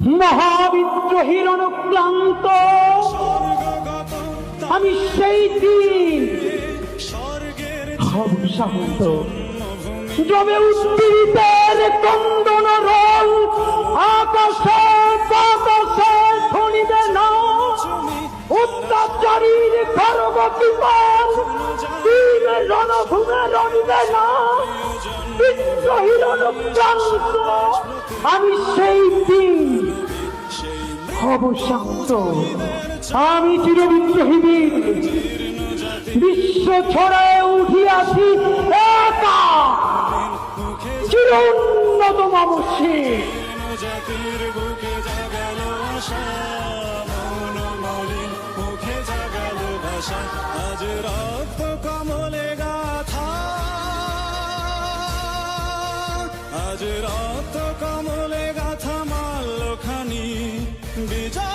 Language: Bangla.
মহাবিদ্রোহীর অনুক্রান্ত আমি সেই দিন জমে উদ্দীরিতের কন্দন রোল, আকাশে বাতাসে শুনিবে না অত্যাচারীর খর্ব কিপাল দিন রণভূমে রণিবে না বিদ্রোহীর অনুক্রান্ত আমি সেই দিন হব শান্ত। আমি চিরবিদ্রোহী বিশ্ব ছড়ায় উঠিয়াছি একা। চির উন্নত মামসী মুখে জাগাল ভাষা। আজ রক্ত কম আজ রাত কমলে গাথা মাল্লখানি বিজয়